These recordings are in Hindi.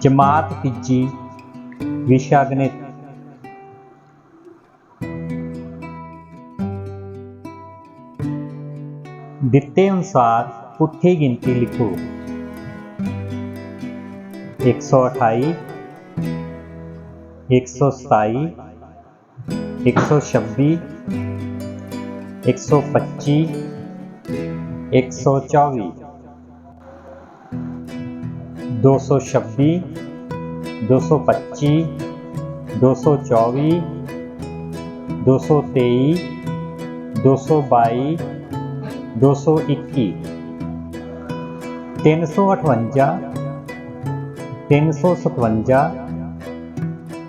ਜਮਾਤ ਤੀਜੀ ਵਿਸ਼ਾ ਗਣਿਤ ਦਿੱਤੇ ਅਨੁਸਾਰ ਪੁੱਠੀ ਗਿਣਤੀ ਲਿਖੋ 128 127 126 125 124 दो सौ छब्बीस दो सौ पच्चीस दो सौ चौबीस दो सौ तेईस दो सौ बाईस दो सौ इक्कीस तीन सौ अठवंजा तीन सौ सतवंजा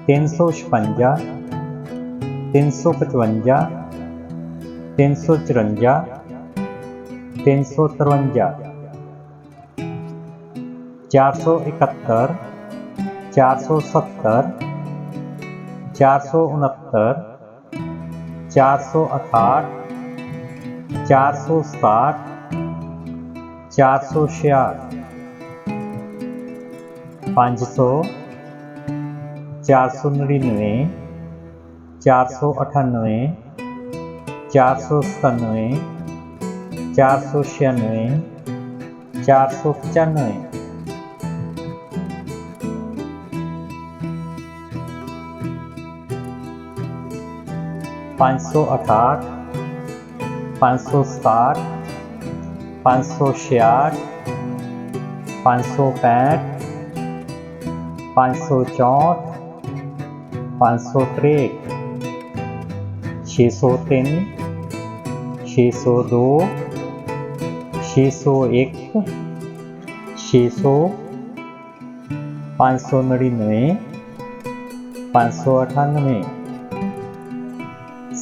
तीन सौ छपंजा तीन सौ पचवंजा तीन सौ चुरंजा तीन सौ तिरवंजा चार सौ इकहत्तर चार सौ सत्तर चार सौ उनहत्तर चार सौ अठाठ चार सौ साठ चार सौ छियाठ पाँच सौ चार सौ नड़िनवे चार सौ अठानवे चार सौ सतानवे चार सौ छियानवे चार सौ पचानवे पाँच सौ अठाठ सौ सौ छियाठ सौ पैंठ सौ चौंठ सौ सौ तीन छे सौ दो छः सौ एक छः सौ पाँच सौ नड़िन्नवे पाँच सौ अठानवे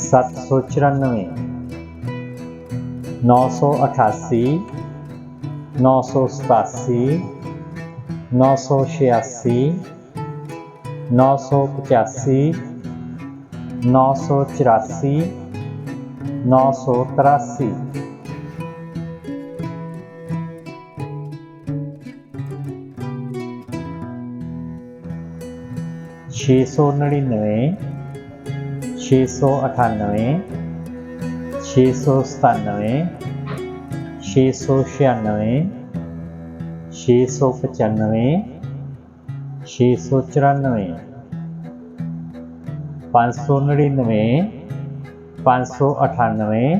794 988 987 986 985 984 983 699 698 697 696 695 694 599 598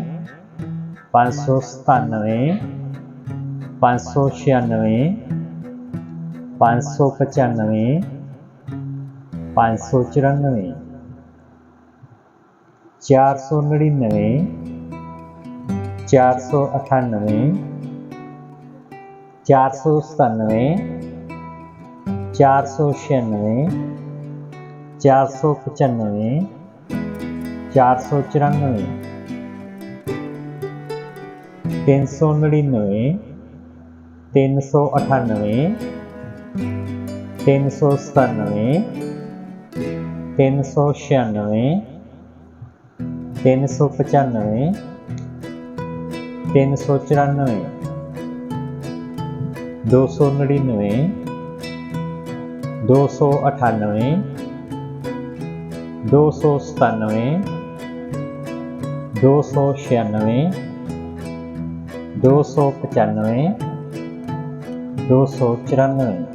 597 596 595 594 चार सौ नड़िन्नवे चार सौ अठानवे चार सौ सतानवे चार सौ छियानवे चार सौ पचानवे चार सौ चौरानवे तीन सौ नड़िन्नवे तीन सौ अठानवे तीन सौ सतानवे तीन सौ छियानवे 395 394 299 298 297 296 295 294